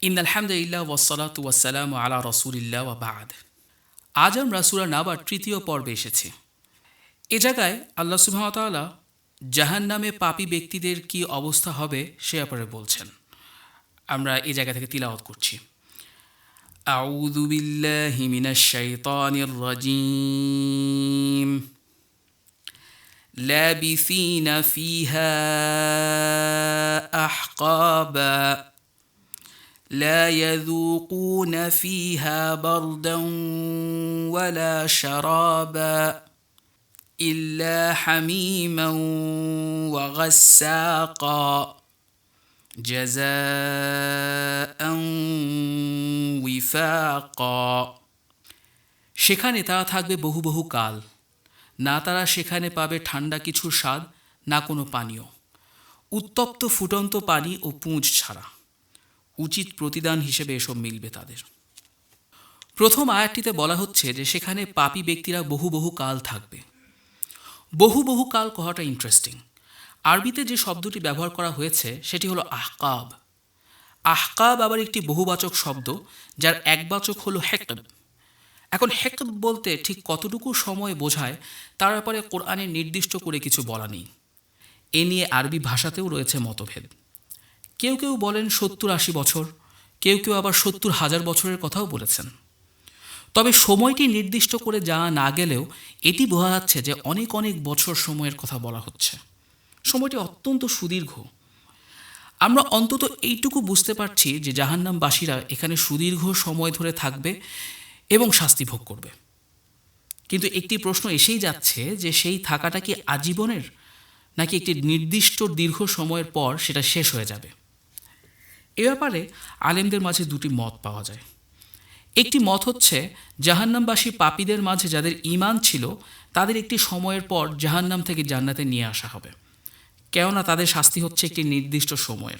In আলহামদুলিল্লাহ ওয়াসালাত ওয়াসালাম আলা রসুলিল্লাহ ওয়াবাদ আজ আমরা সুরা নাবার তৃতীয় পর্বে এসেছি এ জায়গায় আল্লাহ সুহামতাল্লাহ জাহান নামে পাপি ব্যক্তিদের কি অবস্থা হবে সে ব্যাপারে বলছেন আমরা এই জায়গা থেকে তিলাওয়াত করছি أعوذ بالله من الشيطان الرجيم لابثين فيها أحقابا لا يذوقون فيها بردا ولا شرابا إلا حميما وغساقا جزاء وفاقا সেখানে তারা থাকবে বহু বহু কাল না তারা সেখানে পাবে ঠান্ডা কিছুর স্বাদ না কোনো পানীয় উত্তপ্ত ফুটন্ত পানি ও পুঁজ ছাড়া উচিত প্রতিদান হিসেবে এসব মিলবে তাদের। প্রথম আয়াতটিতে বলা হচ্ছে যে সেখানে পাপী ব্যক্তিরা বহু বহু কাল থাকবে। বহু বহু কাল কহাটা ইন্টারেস্টিং আরবিতে যে শব্দটি ব্যবহার করা হয়েছে, সেটি হলো আহকাব। আহকাব আবার একটি বহুবাচক শব্দ, যার একবাচক হলো হেকব এখন হেকব বলতে ঠিক কতটুকু সময় বোঝায়, তার ব্যাপারে কোরআনে নির্দিষ্ট করে কিছু বলা নেই। এ নিয়ে আরবি ভাষাতেও রয়েছে মতভেদ। কেউ কেউ বলেন সত্তর আশি বছর, কেউ কেউ আবার সত্তর হাজার বছরের কথাও বলেছেন। তবে সময়টি নির্দিষ্ট করে যাওয়া না গেলেও এটি বোঝা যাচ্ছে যে অনেক অনেক বছর সময়ের কথা বলা হচ্ছে। সময়টি অত্যন্ত সুদীর্ঘ। আমরা অন্তত এইটুকু বুঝতে পারছি যে জাহান্নামবাসীরা এখানে সুদীর্ঘ সময় ধরে থাকবে এবং শাস্তি ভোগ করবে। কিন্তু একটি প্রশ্ন এসেই যাচ্ছে যে সেই থাকাটা কি আজীবনের, নাকি একটি নির্দিষ্ট দীর্ঘ সময়ের পর সেটা শেষ হয়ে যাবে? এ ব্যাপারে আলেমদের মাঝে দুটি মত পাওয়া যায়। একটি মত হচ্ছে, জাহান্নামবাসী পাপীদের মাঝে যাদের ইমান ছিল, তাদের একটি সময়ের পর জাহান্নাম থেকে জান্নাতে নিয়ে আসা হবে। কেননা তাদের শাস্তি হচ্ছে একটি নির্দিষ্ট সময়ের।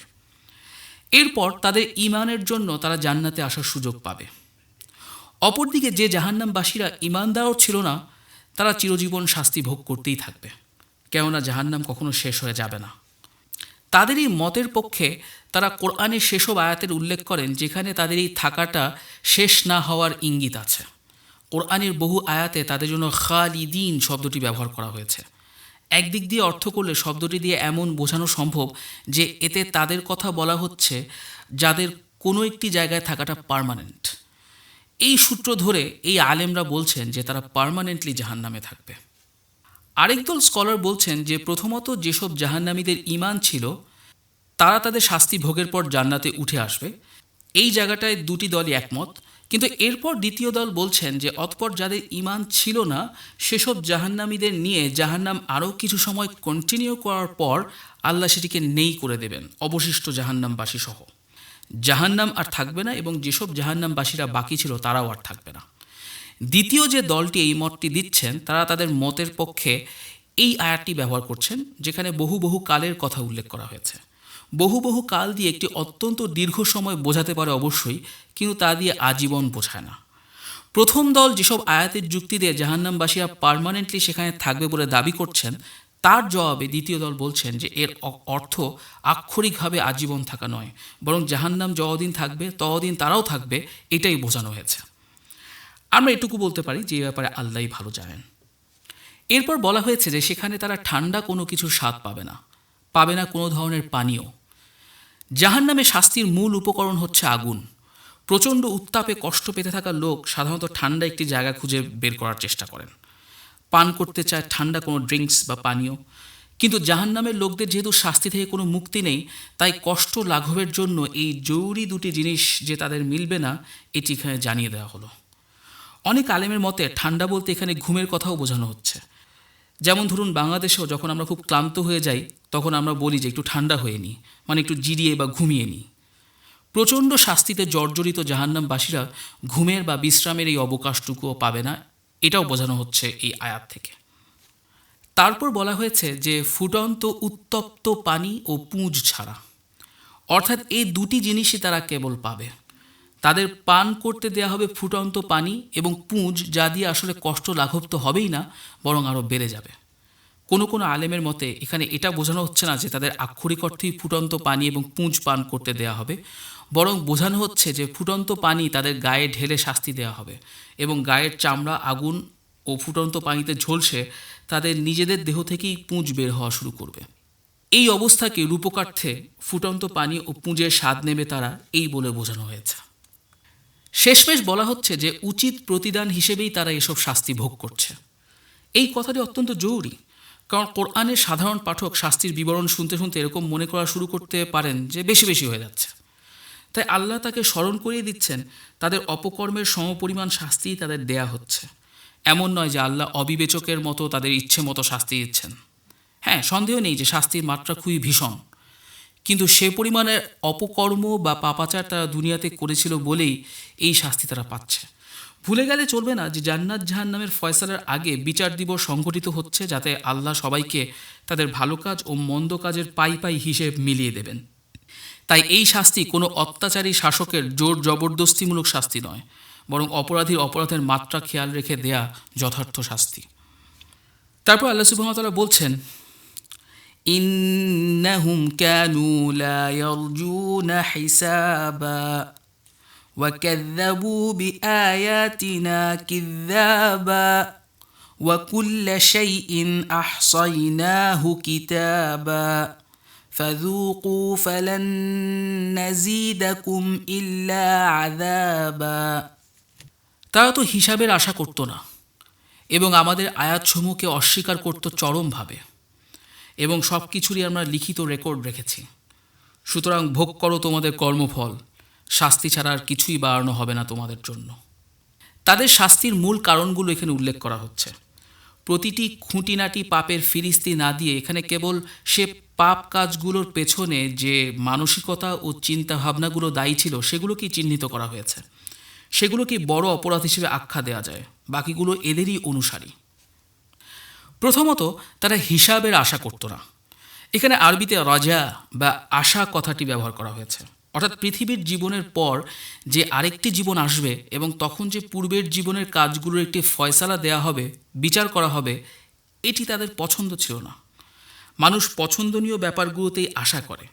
এরপর তাদের ইমানের জন্য তারা জান্নাতে আসার সুযোগ পাবে। অপরদিকে যে জাহান্নামবাসীরা ইমানদারও ছিল না, তারা চিরজীবন শাস্তি ভোগ করতেই থাকবে। কেননা জাহান্নাম কখনো শেষ হয়ে যাবে না। তাদের এই মতের পক্ষে তারা কোরআনের সেসব আয়াতের উল্লেখ করেন, যেখানে তাদের এই থাকাটা শেষ না হওয়ার ইঙ্গিত আছে। কোরআনের বহু আয়াতে তাদের জন্য খালিদিন শব্দটি ব্যবহার করা হয়েছে। একদিক দিয়ে অর্থ করলে শব্দটি দিয়ে এমন বোঝানো সম্ভব যে এতে তাদের কথা বলা হচ্ছে যাদের কোনো একটি জায়গায় থাকাটা পারমানেন্ট এই সূত্র ধরে এই আলেমরা বলছেন যে তারা পারমানেন্টলি জাহান নামে থাকবে। আরেক দল স্কলার বলছেন যে প্রথমত যেসব জাহান্নামীদের ইমান ছিল, তারা তাদের শাস্তি ভোগের পর জান্নাতে উঠে আসবে। এই জায়গাটায় দুটি দলই একমত। কিন্তু এরপর দ্বিতীয় দল বলছেন যে অতপর যাদের ইমান ছিল না, সেসব জাহান্নামীদের নিয়ে জাহান্নাম আরও কিছু সময় কন্টিনিউ করার পর আল্লাহ সেটিকে নেই করে দেবেন, অবশিষ্ট জাহান্নামবাসী সহ জাহান্নাম আর থাকবে না এবং যেসব জাহান্নামবাসীরা বাকি ছিল, তারাও আর থাকবে না। দ্বিতীয় যে দলটি এই মতটি দিচ্ছেন, তারা তাদের মতের পক্ষে এই আয়াতটি ব্যবহার করছেন, যেখানে বহু বহু কালের কথা উল্লেখ করা হয়েছে। বহু বহু কাল দিয়ে একটি অত্যন্ত দীর্ঘ সময় বোঝাতে পারে অবশ্যই, কিন্তু তা দিয়ে আজীবন বোঝায় না। প্রথম দল যেসব আয়াতের যুক্তি দিয়ে জাহান্নামবাসীরা পারমানেন্টলি সেখানে থাকবে বলে দাবি করছেন, তার জবাবে দ্বিতীয় দল বলছেন যে এর অর্থ আক্ষরিকভাবে আজীবন থাকা নয়, বরং জাহান্নাম যতদিন থাকবে, ততদিন তারাও থাকবে, এটাই বোঝানো হয়েছে। আমরা এটুকু বলতে পারি যে ব্যাপারে আল্লাহই ভালো জানেন। এরপর বলা হয়েছে যে সেখানে তারা ঠান্ডা কোনো কিছুর স্বাদ পাবে না পাবে না কোনো ধরনের পানীয়। জাহান নামে শাস্তির মূল উপকরণ হচ্ছে আগুন। প্রচণ্ড উত্তাপে কষ্ট পেতে থাকা লোক সাধারণত ঠান্ডা একটি জায়গা খুঁজে বের করার চেষ্টা করেন। পান করতে চায় ঠান্ডা কোনো ড্রিঙ্কস বা পানীয়। কিন্তু জাহান নামের লোকদের যেহেতু শাস্তি থেকে কোনো মুক্তি নেই, তাই কষ্ট লাঘবের জন্য এই জরুরি দুটি জিনিস যে তাদের মিলবে না, এটি এখানে জানিয়ে দেওয়া হলো। অনেক আলেমের মতে ঠান্ডা বলতে এখানে ঘুমের কথাও বোঝানো হচ্ছে। যেমন ধরুন বাংলাদেশেও যখন আমরা খুব ক্লান্ত হয়ে যাই, তখন আমরা বলি যে একটু ঠান্ডা হয়ে নিই মানে একটু জিরিয়ে বা ঘুমিয়ে নিই প্রচণ্ড শাস্তিতে জর্জরিত জাহান্নামবাসীরা ঘুমের বা বিশ্রামের এই অবকাশটুকুও পাবে না, এটাও বোঝানো হচ্ছে এই আয়াত থেকে। তারপর বলা হয়েছে যে ফুটন্ত উত্তপ্ত পানি ও পুঁজ ছাড়া। অর্থাৎ এই দুটি জিনিসই তারা কেবল পাবে। তাদের পান করতে দেয়া হবে ফুটন্ত পানি এবং পুঁজ যা দিয়ে আসলে কষ্ট লাঘব তো হবেই না, বরং আরও বেড়ে যাবে। কোনো কোনো আলেমের মতে এখানে এটা বোঝানো হচ্ছে না যে তাদের আক্ষরিক অর্থেই ফুটন্ত পানি এবং পুঁজ পান করতে দেয়া হবে, বরং বোঝানো হচ্ছে যে ফুটন্ত পানি তাদের গায়ে ঢেলে শাস্তি দেওয়া হবে এবং গায়ের চামড়া, আগুন ও ফুটন্ত পানিতে ঝলসে তাদের নিজেদের দেহ থেকেই পুঁজ বের হওয়া শুরু করবে। এই অবস্থাকে রূপকার্থে ফুটন্ত পানি ও পুঁজের স্বাদ নেবে তারা, এই বলে বোঝানো হয়েছে। শেষমেশ বলা হচ্ছে যে উচিত প্রতিদান হিসেবেই তারা এসব শাস্তি ভোগ করছে। এই কথাটি অত্যন্ত জরুরি, কারণ কোরআনের সাধারণ পাঠক শাস্তির বিবরণ শুনতে শুনতে এরকম মনে করা শুরু করতে পারেন যে বেশি বেশি হয়ে যাচ্ছে। তাই আল্লাহ তাকে স্মরণ করিয়ে দিচ্ছেন, তাদের অপকর্মের সমপরিমাণ শাস্তি তাদের দেয়া হচ্ছে। এমন নয় যে আল্লাহ অবিবেচকের মতো তাদের ইচ্ছে মতো শাস্তি দিচ্ছেন। হ্যাঁ সন্দেহ নেই যে শাস্তির মাত্রা খুবই ভীষণ। কিন্তু সে পরিমাণে অপকর্ম বা পাপাচার তারা দুনিয়াতে করেছিল বলেই এই শাস্তি তারা পাচ্ছে। ভুলে গেলে চলবে না যে জান্নাত জাহান নামের ফয়সালার আগে বিচার দিবস সংঘটিত হচ্ছে যাতে আল্লাহ সবাইকে তাদের ভালো কাজ ও মন্দ কাজের পাই পাই হিসেব মিলিয়ে দেবেন। তাই এই শাস্তি কোনো অত্যাচারী শাসকের জোর জবরদস্তিমূলক শাস্তি নয়, বরং অপরাধীর অপরাধের মাত্রা খেয়াল রেখে দেয়া যথার্থ শাস্তি। তারপর আল্লাহ সুবাহতালা বলছেন ইন্নাহুম কানু লা ইয়ারজুনা হিসাবা وكذبوا بآياتنا كذابا وكل شيء أحصيناه كتابا فذوقوا فلن نزيدكم إلا عذابا তারা তো হিসাবের আশা করতো না এবং আমাদের আয়াতসমূহকে অস্বীকার করত চরমভাবে এবং সব কিছুরই আমরা লিখিত রেকর্ড রেখেছি। সুতরাং ভোগ করো তোমাদের কর্মফল। শাস্তি ছাড়া আর কিছুই বাড়ানো হবে না তোমাদের জন্য। তাদের শাস্তির মূল কারণগুলো এখানে উল্লেখ করা হচ্ছে। প্রতিটি খুঁটিনাটি পাপের ফিরিস্তি না দিয়ে এখানে কেবল সে পাপ কাজগুলোর পেছনে যে মানসিকতা ও চিন্তা ভাবনাগুলো দায়ী ছিল, সেগুলোকেই চিহ্নিত করা হয়েছে। সেগুলোকে বড় অপরাধ হিসেবে আখ্যা দেওয়া যায়। বাকিগুলো এদেরই অনুসারী। প্রথমত, তারা হিসাবের আশা করতো না। এখানে আরবিতে রাজা বা আশা কথাটি ব্যবহার করা হয়েছে। অর্থাৎ পৃথিবীর জীবনের পর যে আরেকটি জীবন আসবে এবং তখন যে পূর্বের জীবনের কাজগুলোর একটি ফয়সালা দেয়া হবে, বিচার করা হবে, এটি তাদের পছন্দ ছিল না। মানুষ পছন্দনীয় ব্যাপারগুলোতেই আশা করে।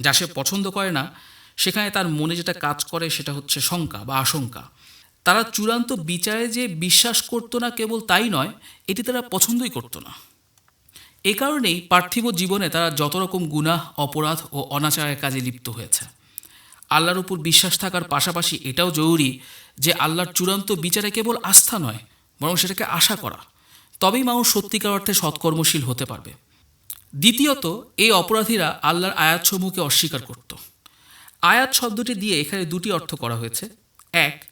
যা সে পছন্দ করে না, সেখানে তার মনে যেটা কাজ করে সেটা হচ্ছে শঙ্কা বা আশঙ্কা। তারা চূড়ান্ত বিচারে যে বিশ্বাস করতো না কেবল তাই নয়, এটি তারা পছন্দই করতো না। এ কারণেই পার্থিব জীবনে তারা যত রকম গুনাহ, অপরাধ ও অনাচারের কাজে লিপ্ত হয়েছে। আল্লাহর উপর বিশ্বাস থাকার পাশাপাশি এটাও জরুরি যে আল্লাহর চূড়ান্ত বিচারে কেবল আস্থা নয়, বরং সেটাকে আশা করা। তবেই মানুষ সত্যিকার অর্থে সৎকর্মশীল হতে পারবে। দ্বিতীয়ত, এই অপরাধীরা আল্লাহর আয়াতসমূহকে অস্বীকার করত। আয়াত শব্দটি দিয়ে এখানে দুটি অর্থ করা হয়েছে। এক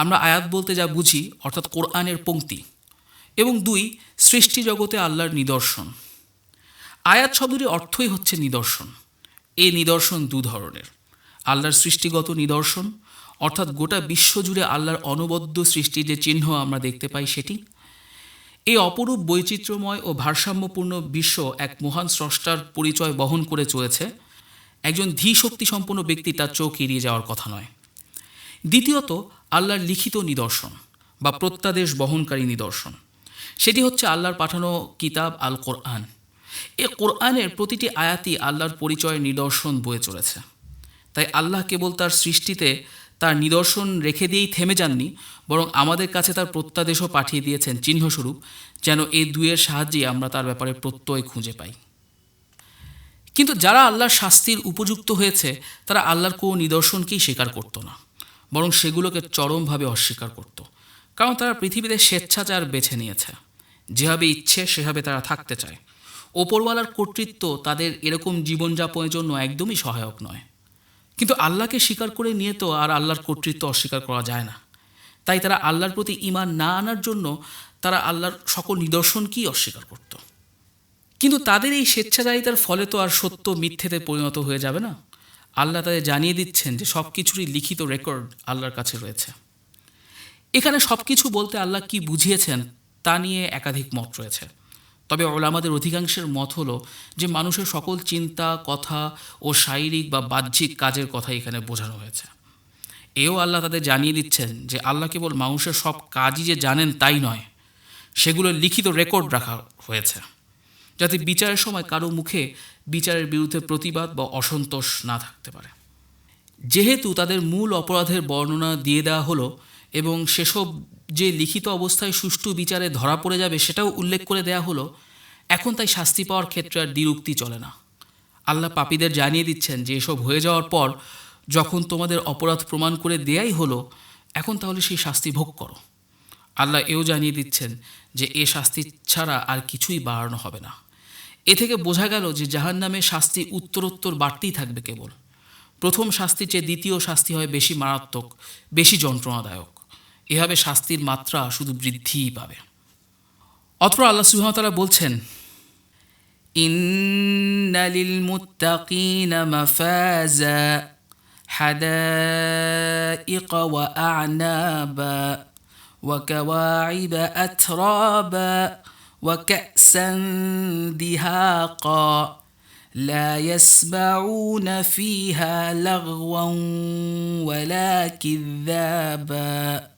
আমরা আয়াত বলতে যা বুঝি, অর্থাৎ কোরআনের পংক্তি এবং দুই, সৃষ্টি জগতে আল্লাহর নিদর্শন। আয়াত শব্দটির অর্থই হচ্ছে নিদর্শন। এই নিদর্শন দু ধরনের। আল্লাহর সৃষ্টিগত নিদর্শন, অর্থাৎ গোটা বিশ্বজুড়ে আল্লাহর অনবদ্য সৃষ্টির যে চিহ্ন আমরা দেখতে পাই সেটি। এই অপরূপ বৈচিত্র্যময় ও ভারসাম্যপূর্ণ বিশ্ব এক মহান স্রষ্টার পরিচয় বহন করে চলেছে। একজন ধী শক্তি সম্পন্ন ব্যক্তি তার চোখ এড়িয়ে যাওয়ার কথা নয়। দ্বিতীয়ত, আল্লাহর লিখিত নিদর্শন বা প্রত্যাদেশ বহনকারী নিদর্শন। সেটি হচ্ছে আল্লাহর পাঠানো কিতাব আল কোরআন এ কোরআনের প্রতিটি আয়াতই আল্লাহর পরিচয়ের নিদর্শন বয়ে চলেছে। তাই আল্লাহ কেবল তার সৃষ্টিতে তার নিদর্শন রেখে দিয়েই থেমে যাননি, বরং আমাদের কাছে তার প্রত্যাদেশও পাঠিয়ে দিয়েছেন চিহ্নস্বরূপ, যেন এই দুয়ের সাহায্যে আমরা তার ব্যাপারে প্রত্যয় খুঁজে পাই। কিন্তু যারা আল্লাহর শাস্তির উপযুক্ত হয়েছে, তারা আল্লাহর কোনো নিদর্শনকেই স্বীকার করতো না। বরং সেগুলোকে চরমভাবে অস্বীকার করত, কারণ তারা পৃথিবীতে স্বেচ্ছাচার বেছে নিয়েছে। যেভাবে ইচ্ছে, সেভাবে তারা থাকতে চায়। ওপরওয়ালার কর্তৃত্ব তাদের এরকম জীবনযাপনের জন্য একদমই সহায়ক নয়। কিন্তু আল্লাহকে স্বীকার করে নিয়ে তো আর আল্লাহর কর্তৃত্ব অস্বীকার করা যায় না। তাই তারা আল্লাহর প্রতি ইমান না আনার জন্য তারা আল্লাহর সকল নিদর্শনকেই অস্বীকার করত। কিন্তু তাদের এই স্বেচ্ছাচারিতার ফলে তো আর সত্য মিথ্যেতে পরিণত হয়ে যাবে না। আল্লাহ তাদের জানিয়ে দিচ্ছেন যে সব কিছুরই লিখিত রেকর্ড আল্লাহর কাছে রয়েছে। এখানে সব কিছু বলতে আল্লাহ কি বুঝিয়েছেন তা নিয়ে একাধিক মত রয়েছে। তবে ওলামাদের অধিকাংশের মত হলো যে মানুষের সকল চিন্তা, কথা ও শারীরিক বা বাহ্যিক কাজের কথা এখানে বোঝানো হয়েছে। এও আল্লাহ তাদের জানিয়ে দিচ্ছেন যে আল্লাহ কেবল মানুষের সব কাজই যে জানেন তাই নয় সেগুলো লিখিত রেকর্ড রাখা হয়েছে। যাতে বিচারের সময় কারও মুখে বিচারের বিরুদ্ধে প্রতিবাদ বা অসন্তোষ না থাকতে পারে। যেহেতু তাদের মূল অপরাধের বর্ণনা দিয়ে দেওয়া হলো এবং সেসব যে লিখিত অবস্থায় সুষ্ঠু বিচারে ধরা পড়ে যাবে সেটাও উল্লেখ করে দেয়া হলো, এখন তাই শাস্তি পাওয়ার ক্ষেত্রে আর দ্বিরুক্তি চলে না। আল্লাহ পাপীদের জানিয়ে দিচ্ছেন যে এসব হয়ে যাওয়ার পর যখন তোমাদের অপরাধ প্রমাণ করে দেয়াই হলো, এখন তাহলে সেই শাস্তি ভোগ করো। আল্লাহ এও জানিয়ে দিচ্ছেন যে এ শাস্তি ছাড়া আর কিছুই বাড়ানো হবে না। এ থেকে বোঝা গেল যে জাহান নামে শাস্তি উত্তরোত্তর বাড়তেই থাকবে কেবল প্রথম শাস্তির চেয়ে দ্বিতীয় শাস্তি হয় বেশি মারাত্মক বেশি যন্ত্রণাদায়ক এভাবে শাস্তির মাত্রা শুধু বৃদ্ধিই পাবে অত্র আল্লাহ সুহামতালা বলছেন إن للمتقين مفازا حدائق وأعنابا وكواعب أترابا وكأسا دهاقا لا يسمعون فيها لغوا ولا كذابا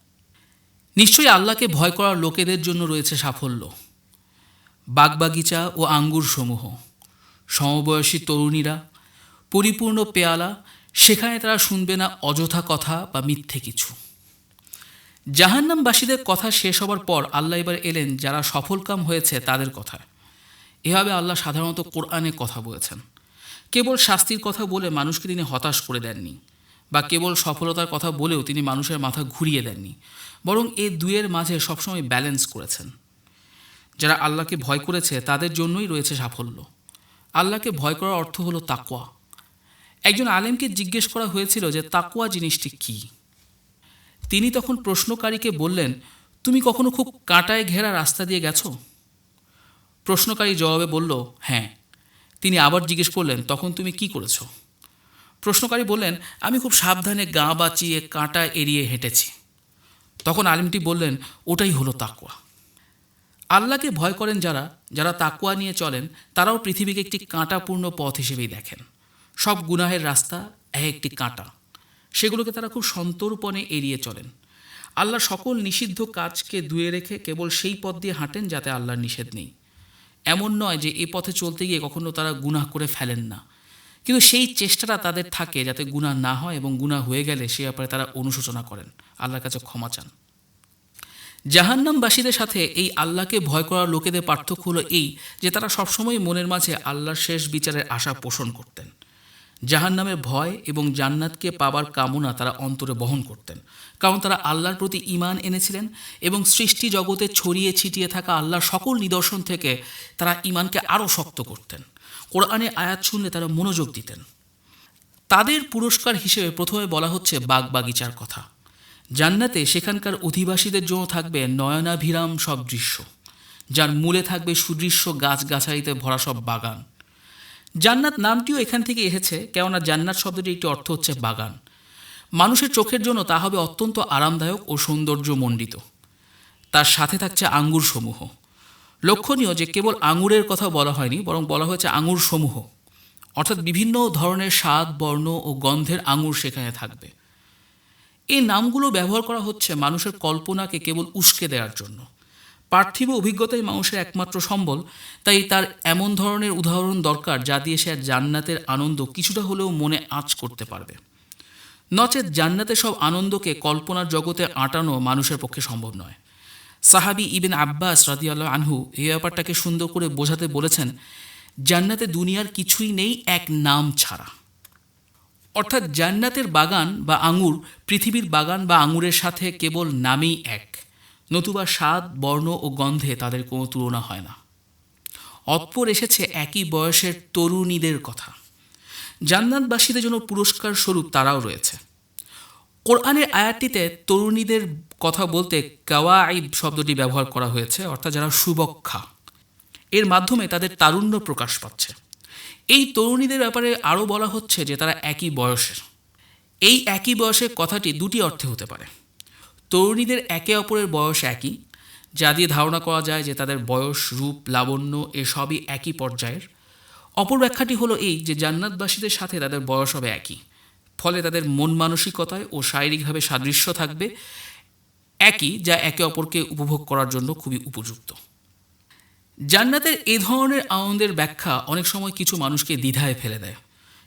নিশ্চয়ই আল্লাহকে ভয় করার লোকেদের জন্য রয়েছে সাফল্য বাগবাগিচা ও আঙ্গুর সমূহ সমবয়সী তরুণীরা পরিপূর্ণ পেয়ালা সেখানে তারা শুনবে না অযথা কথা বা মিথ্যে কিছু জাহান্নামবাসীদের কথা শেষ হবার পর আল্লাহ এবার এলেন, যারা সফলকাম হয়েছে তাদের কথা। এভাবে আল্লাহ সাধারণত কোরআনে কথা বলেছেন। কেবল শাস্তির কথা বলে মানুষকে তিনি হতাশ করে দেননি, বা কেবল সফলতার কথা বলেও তিনি মানুষের মাথা ঘুরিয়ে দেননি, বরং এ দুয়ের মাঝে সবসময় ব্যালেন্স করেছেন। যারা আল্লাহকে ভয় করেছে, তাদের জন্যই রয়েছে সাফল্য। আল্লাহকে ভয় করার অর্থ হলো তাকোয়া একজন আলেমকে জিজ্ঞেস করা হয়েছিল যে তাকোয়া জিনিসটি কী? তিনি তখন প্রশ্নকারীকে বললেন, তুমি কখনো খুব কাঁটায় ঘেরা রাস্তা দিয়ে গেছো? প্রশ্নকারী জবাবে বলল হ্যাঁ। তিনি আবার জিজ্ঞেস করলেন, তখন তুমি কি করেছ? প্রশ্নকারী বললেন, আমি খুব সাবধানে গা বাঁচিয়ে কাঁটা এড়িয়ে হেঁটেছি। তখন আলিমটি বললেন, ওটাই হলো তাকুয়া আল্লাহকে ভয় করেন যারা যারা তাকুয়া নিয়ে চলেন, তারাও পৃথিবীকে একটি কাঁটাপূর্ণ পথ হিসেবেই দেখেন। সব গুনাহের রাস্তা এক একটি কাঁটা। সেগুলোকে তারা খুব সন্তর্পণে এড়িয়ে চলেন। আল্লাহ সকল নিষিদ্ধ কাজকে ধুয়ে রেখে কেবল সেই পথ দিয়ে হাঁটেন যাতে আল্লাহর নিষেধ নেই। এমন নয় যে এ পথে চলতে গিয়ে কখনো তারা গুনাহ করে ফেলেন না। কিন্তু সেই চেষ্টাটা তাদের থাকে যাতে গুনাহ না হয় এবং গুনাহ হয়ে গেলে সে ব্যাপারে তারা অনুশোচনা করেন। আল্লাহর কাছে ক্ষমা চান। জাহান্নামবাসীদের সাথে এই আল্লাহকে ভয় করার লোকেদের পার্থক্য হলো এই যে তারা সবসময় মনের মাঝে আল্লাহর শেষ বিচারের আশা পোষণ করতেন। জাহান্নামের ভয় এবং জান্নাতকে পাবার কামনা তারা অন্তরে বহন করতেন। কারণ তারা আল্লাহর প্রতি ইমান এনেছিলেন এবং সৃষ্টি জগতে ছড়িয়ে ছিটিয়ে থাকা আল্লাহর সকল নিদর্শন থেকে তারা ইমানকে আরও শক্ত করতেন। কোরআনে আয়াত শুনলে তারা মনোযোগ দিতেন। তাদের পুরস্কার হিসেবে প্রথমে বলা হচ্ছে বাগবাগিচার কথা। জান্নাতে সেখানকার অধিবাসীদের জন্য থাকবে নয়নাভিরাম সব দৃশ্য যার মূলে থাকবে সুদৃশ্য গাছগাছালিতে ভরা সব বাগান। জান্নাত নামটিও এখান থেকে এসেছে, কেননা জান্নাত শব্দটি একটি অর্থ হচ্ছে বাগান। মানুষের চোখের জন্য তা হবে অত্যন্ত আরামদায়ক ও সৌন্দর্যমণ্ডিত। তার সাথে থাকছে আঙ্গুর সমূহ লক্ষণীয় যে কেবল আঙুরের কথা বলা হয়নি, বরং বলা হয়েছে আঙুর সমূহ অর্থাৎ বিভিন্ন ধরনের স্বাদ, বর্ণ ও গন্ধের আঙুর সেখানে থাকবে। এই নামগুলো ব্যবহার করা হচ্ছে মানুষের কল্পনাকে কেবল উস্কে দেওয়ার জন্য। পার্থিব অভিজ্ঞতাই মানুষের একমাত্র সম্বল, তাই তার এমন ধরনের উদাহরণ দরকার যা দিয়ে সে জান্নাতের আনন্দ কিছুটা হলেও মনে আঁচ করতে পারবে। নচেত জান্নাতের সব আনন্দকে কল্পনার জগতে আটানো মানুষের পক্ষে সম্ভব নয়। সাহাবি ইবেন আব্বাস রাদিয়াল্লাহ আনহু এই ব্যাপারটাকে সুন্দর করে বোঝাতে বলেছেন, জান্নাতে দুনিয়ার কিছুই নেই, এক নাম ছাড়া। অর্থাৎ জান্নাতের বাগান বা আঙুর, পৃথিবীর বাগান বা আঙুরের সাথে কেবল নামেই এক। নতুবা স্বাদ, বর্ণ ও গন্ধে তাদের কোনো তুলনা হয় না। অতপর এসেছে একই বয়সের তরুণীদের কথা। জান্নাতবাসীদের জন্য পুরস্কার স্বরূপ তারাও রয়েছে। কোরআনের আয়াতটিতে তরুণীদের কথা বলতে কাওয়াইব শব্দটি ব্যবহার করা হয়েছে, অর্থাৎ যারা সুবক্ষা এর মাধ্যমে তাদের তারুণ্য প্রকাশ পাচ্ছে। এই তরুণীদের ব্যাপারে আরও বলা হচ্ছে যে তারা একই বয়সের। এই একই বয়সের কথাটি দুটি অর্থে হতে পারে। তরুণীদের একে অপরের বয়স একই। যা দিয়ে ধারণা করা যায় যে তাদের বয়স, রূপ, লাবণ্য এসবই একই পর্যায়ের। অপর ব্যাখ্যাটি হলো এই যে জান্নাতবাসীদের সাথে তাদের বয়স হবে একই। ফলে তাদের মন মানসিকতায় ও শারীরিকভাবে সাদৃশ্য থাকবে একই যা একে অপরকে উপভোগ করার জন্য খুবই উপযুক্ত। জান্নাতের এ ধরনের আনন্দের ব্যাখ্যা অনেক সময় কিছু মানুষকে দ্বিধায় ফেলে দেয়।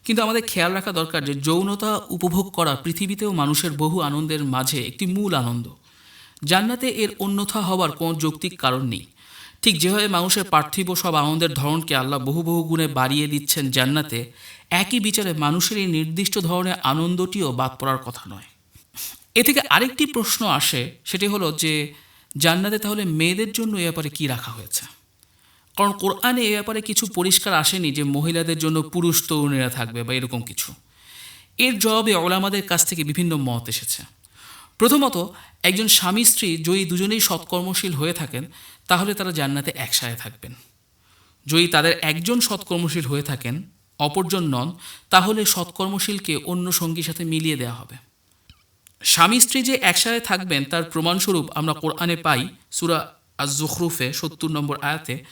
কিন্তু আমাদের খেয়াল রাখা দরকার যে যৌনতা উপভোগ করা পৃথিবীতেও মানুষের বহু আনন্দের মাঝে একটি মূল আনন্দ। জান্নাতে এর অন্যথা হওয়ার কোনো যৌক্তিক কারণ নেই। ঠিক যেভাবে মানুষের পার্থিব সব আনন্দের ধরনকে আল্লাহ বহু বহু গুণে বাড়িয়ে দিচ্ছেন জান্নাতে, একই বিচারে মানুষের এই নির্দিষ্ট ধরনের আনন্দটিও বাদ পড়ার কথা নয়। এ থেকে আরেকটি প্রশ্ন আসে, সেটি হলো যে জান্নাতে তাহলে মেয়েদের জন্য এ ব্যাপারে কী রাখা হয়েছে? কারণ কোরআনে এ ব্যাপারে কিছু পরিষ্কার আসেনি যে মহিলাদের জন্য পুরুষ তরুণীরা থাকবে বা এরকম কিছু। এর জবাবে ওলামাদের কাছ থেকে বিভিন্ন মত এসেছে। প্রথমত, একজন স্বামী স্ত্রী যদি দুজনেই সৎকর্মশীল হয়ে থাকেন, তাহলে তারা জান্নাতে একসাথে থাকবেন। যদি তাদের একজন সৎকর্মশীল হয়ে থাকেন, অপরজন নন, তাহলে সৎকর্মশীলকে অন্য সঙ্গীর সাথে মিলিয়ে দেওয়া হবে। স্বামী স্ত্রী যে একসাথে থাকবেন, তার প্রমাণস্বরূপ আমরা কোরআনে পাই, সুরা আজ জুখরুফে সত্তর নম্বর আয়াতে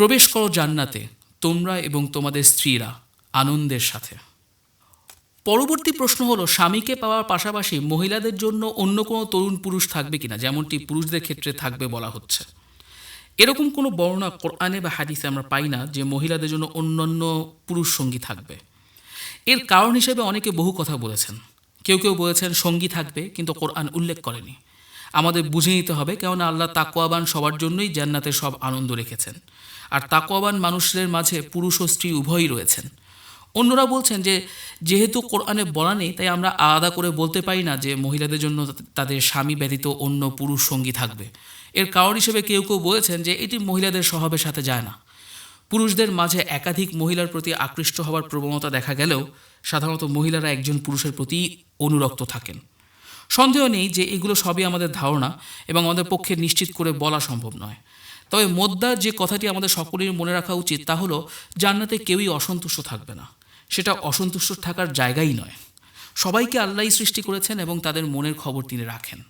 প্রবেশ করো জান্নাতে, তোমরা এবং তোমাদের স্ত্রীরা আনন্দের সাথে। পরবর্তী প্রশ্ন হলো, স্বামীকে পাওয়ার পাশাপাশি মহিলাদের জন্য অন্য কোনো তরুণ পুরুষ থাকবে কিনা? যেমনটি পুরুষদের ক্ষেত্রে থাকবে বলা হচ্ছে। এরকম কোনো বর্ণনা কোরআনে বা হাদিসে আমরা পাই না যে মহিলাদের জন্য অন্যান্য পুরুষ সঙ্গী থাকবে। এর কারণ হিসেবে অনেকে বহু কথা বলেছেন। কেউ কেউ বলেছেন, সঙ্গী থাকবে, কিন্তু কোরআন উল্লেখ করেনি। আমাদের বুঝে নিতে হবে, কেননা আল্লাহ তাকোয়াবান সবার জন্যই জান্নাতের সব আনন্দ রেখেছেন। আর তাকোয়াবান মানুষদের মাঝে পুরুষ ও স্ত্রী উভয়ই রয়েছেন। অন্যরা বলছেন যে, যেহেতু কোরআনে বলা নেই, তাই আমরা আলাদা করে বলতে পারি না যে মহিলাদের জন্য তাদের স্বামী ব্যতীত অন্য পুরুষ সঙ্গী থাকবে। এর কারণ হিসেবে কেউ কেউ বলেছেন যে, এটি মহিলাদের স্বভাবের সাথে যায় না। পুরুষদের মাঝে একাধিক মহিলার প্রতি আকৃষ্ট হওয়ার প্রবণতা দেখা গেলেও সাধারণত মহিলারা একজন পুরুষের প্রতি অনুরক্ত থাকেন। সন্দেহ নেই যে এগুলো সবই আমাদের ধারণা এবং আমাদের পক্ষে নিশ্চিত করে বলা সম্ভব নয়। তবে মোদ্দার যে কথাটি আমাদের সকলের মনে রাখা উচিত তা হলো, জান্নাতে কেউই অসন্তুষ্ট থাকবে না। সেটা অসন্তুষ্ট থাকার জায়গাই নয়। সবাইকে আল্লাহই সৃষ্টি করেছেন এবং তাদের মনের খবর তিনি রাখেন।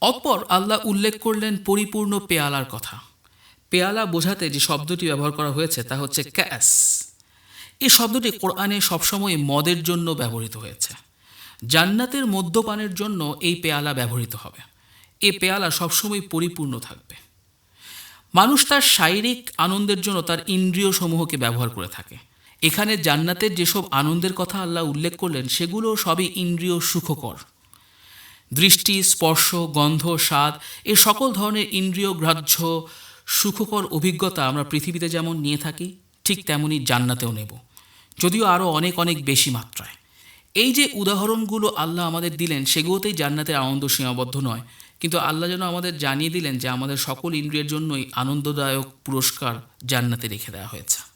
অপর আল্লাহ উল্লেখ করলেন পরিপূর্ণ পেয়ালার কথা। পেয়ালা বোঝাতে যে শব্দটি ব্যবহার করা হয়েছে তা হচ্ছে ক্যাস। এই শব্দটি কোরআনে সবসময় মদের জন্য ব্যবহৃত হয়েছে। জান্নাতের মদ্যপানের জন্য এই পেয়ালা ব্যবহৃত হবে। এ পেয়ালা সবসময় পরিপূর্ণ থাকবে। মানুষ তার শারীরিক আনন্দের জন্য তার ইন্দ্রিয় সমূহকে ব্যবহার করে থাকে। এখানে জান্নাতের যেসব আনন্দের কথা আল্লাহ উল্লেখ করলেন, সেগুলো সবই ইন্দ্রিয় সুখকর। দৃষ্টি, স্পর্শ, গন্ধ, স্বাদ, এ সকল ধরনের ইন্দ্রিয়, গ্রাহ্য, সুখকর অভিজ্ঞতা আমরা পৃথিবীতে যেমন নিয়ে থাকি, ঠিক তেমনই জান্নাতেও নেব। যদিও আরও অনেক অনেক বেশি মাত্রায়। এই যে উদাহরণগুলো আল্লাহ আমাদের দিলেন, সেগুলোতেই জান্নাতের আনন্দ সীমাবদ্ধ নয়। কিন্তু আল্লাহ যেন আমাদের জানিয়ে দিলেন যে আমাদের সকল ইন্দ্রিয়ের জন্যই আনন্দদায়ক পুরস্কার জান্নাতে রেখে দেওয়া হয়েছে।